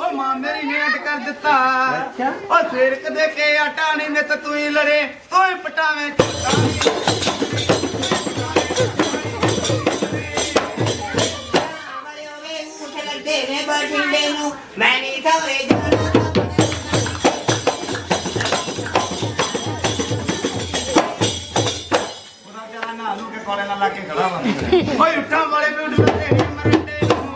ਓ ਮਾਂ ਨੇ ਅੱਡ ਕਰ ਦਿੱਤਾ। ਅੱਛਾ। ਓ ਸਿਰਕ ਦੇ ਕੇ ਆਟਾ ਨਹੀਂ ਨਿਤ ਤੂੰ ਹੀ ਲੜੇ। ਤੂੰ ਹੀ ਪਟਾਵੇਂ ਝੂਟਾ ਬਠਿੰਡੇ ਨੂੰ। ਮੈਂ ਨਹੀਂ ਸਵਰੇ ਜਾਣਾ ਕੇ ਕੋਲੇ ਨਾਲ ਲਾ ਕੇ ਖੜਾ ਵਾ। ਓਏ ਉੱਠਾਂ ਵਾਲੇ ਵੀ ਉੱਠ ਲੱਗੇ ਨੇ ਨੂੰ।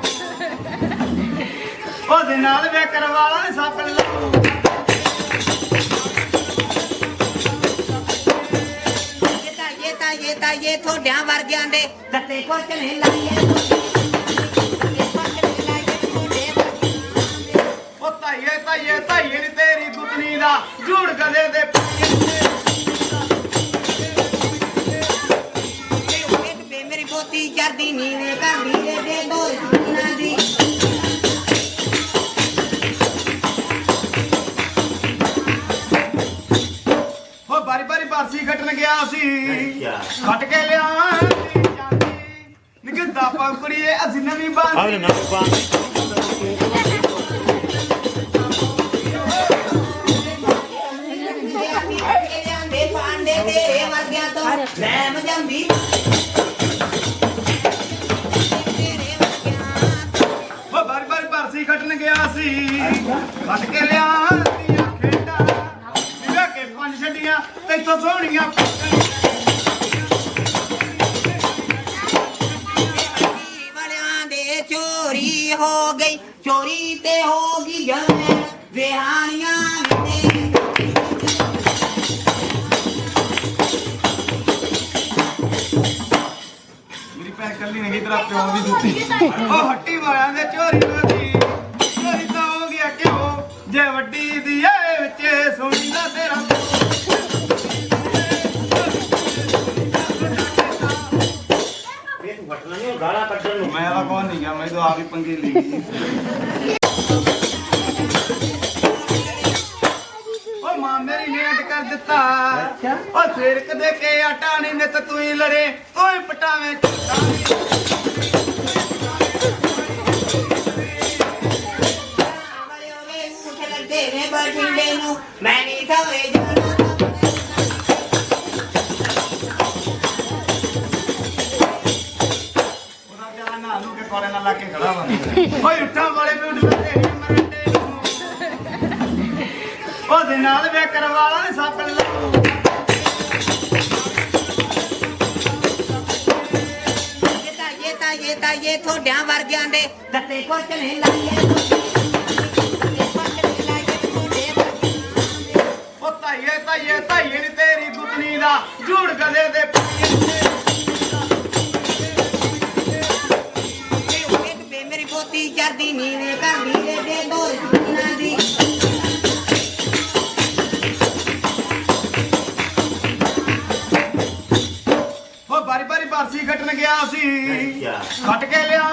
ਉਹਦੇ ਨਾਲ ਵੇ ਕਰਵਾਲਾ ਨੇ ਸੱਪ ਲਾਉ ਇਹ ਤਾਂ ਇਹ ਤਾਂ ਇਹ ਤਾਂ ਇਹ ਥੋੜਿਆਂ ਵਰਗਿਆਂ ਦੇ ਦੱਤੇ ਕੋਚਲੇ ਲਾਈਏ। ਪੰਕੜੀਏ ਅਸੀਂ ਨਵੀਂ ਬਾਂਦੀ ਨਾ ਪਾ ਇਹ ਜਾਂਦੇ ਪਾਂਡੇ ਤੇਰੇ ਵਰਗਿਆਂ ਤੋਂ ਮੈਂ ਮਜੰਬੀ ਤੋਂ ਓ ਬਾਰੀ ਬਾਰੀ ਬਾਰਸੀ ਖੱਟਣ ਗਿਆ ਸੀ। ਖੱਟ ਕੇ ਲਿਆਂਦੀਆਂ ਖੇਡਾਂ। ਨਿਗਾ ਕੇ ਪੰਜ ਛੱਡੀਆਂ ਤੈਥੋਂ ਸੋਹਣੀਆਂ ਪੱਕਣੀਆਂ ਚੋਰੀ ਹੋ ਗਈ, ਚੋਰੀ ਤੇ ਹੋ ਗਈ ਜਨ ਵਿਹਾਨੀਆਂ ਨੇ ਮੇਰੀ ਭੈਣ ਕੱਲੀ ਨਹੀਂ ਤੇਰਾ ਪਿਓ ਵੀ ਦੁੱਤੀ ਓ ਹੱਟੀ ਵਾਲਿਆਂ ਦੇ ਚੋਰੀ ਹੋਦੀ ਚੋਰੀ ਮੈਂ ਤਾਂ ਆਪ ਹੀ ਪੰਗੇ ਲਈ ਓ ਮਾਂ ਮੇਰੀ ਅੱਡ ਕਰ ਦਿੱਤਾ। ਅੱਛਾ। ਓ ਸਿਰਕ ਦੇ ਕੇ ਆਟਾ ਨਹੀਂ ਨਿਤ ਤੂੰ ਹੀ ਲੜੇ ਤੂੰ ਹੀ ਪਟਾਵੇਂ ਝੂਟਾ ਬਠਿੰਡੇ ਨੂੰ। ਮੈਂ ਨਹੀਂ ਸਵਰੇ ਜਾਣਾ ਨਾਲ ਲਾ ਕੇ ਖੜਾ ਵਾ। ਓਏ ਉੱਠਾਂ ਵਾਲੇ ਵੀ ਉੱਠ ਲੱਗੇ ਨੇ ਮਰੰਡੇ ਨੂੰ। ਉਹਦੇ ਨਾਲ ਵੇ ਕਰਵਾਲਾ ਨੇ ਸੱਪ ਲਾਉ ਇਹ ਤਾਂ ਇਹ ਤਾਂ ਇਹ ਥੋੜਿਆਂ ਵਰਗਿਆਂ ਦੇ ਦੱਤੇ ਦੱਤੇ ਕੋਚਲੇ ਲਾਈਏ। ਓ ਤਾਈਏ ਤਾਈਏ ਤਾਈਏ ਨੀ ਤੇਰੀ ਦੁੱਤਨੀ ਦਾ। ਝੂੜ ਗਲੇ ਦੇ ਪੱਕੇ ਚਰਦੀ ਨੀਵੇਂ ਕਰਦੀ ਏ ਦੇ ਦੋ ਜੀਨਾਂ ਦੀ। ਓ ਬਾਰੀ ਬਾਰੀ ਬਾਰਸੀ ਖੱਟਣ ਗਿਆ ਸੀ। ਖੱਟ ਕੇ ਜਾਂਦੀ।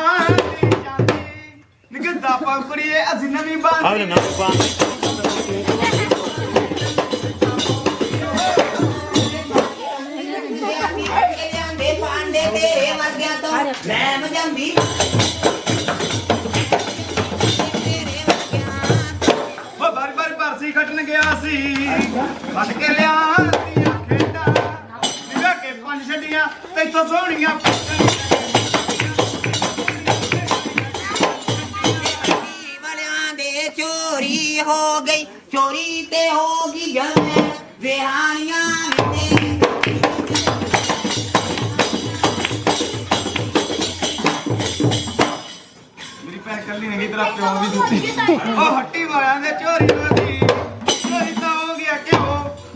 ਨਿਕਲਦਾ ਪੰਕੜੀਏ ਅਸੀਂ ਨਵੀਂ ਬਾਂਦੀ ਨਾ ਤੇਰੇ ਵਰਗਿਆਂ ਤੋਂ। ਮੈਂ ਮਜੰਬੀ ਖੱਟ ਕੇ ਲਿਆਂਦੀਆਂ ਖੇਡਾਂ। ਨਿਗਾ ਕੇ ਪੰਜ ਛੱਡੀਆਂ ਤੈਥੋਂ ਸੋਹਣੀਆਂ ਪੱਕਣੀਆਂ ਵਾਲਿਆਂ ਦੇ ਚੋਰੀ ਹੋ ਗਈ ਚੋਰੀ ਤੇ ਹੋ ਗਈ ਜਨ ਵਿਹਾਨੀਆਂ ਨੇ ਮੇਰੀ ਭੈਣ ਕੱਲੀ ਨਹੀਂ ਤੇਰਾ ਪਿਓ ਵੀ ਦੁੱਤੀ ਓ ਹੱਟੀ ਵਾਲਿਆਂ ਦੇ ਚੋਰੀ ਚੋਰੀ ਤਾਂ ਹੋ ਕਿਉਂ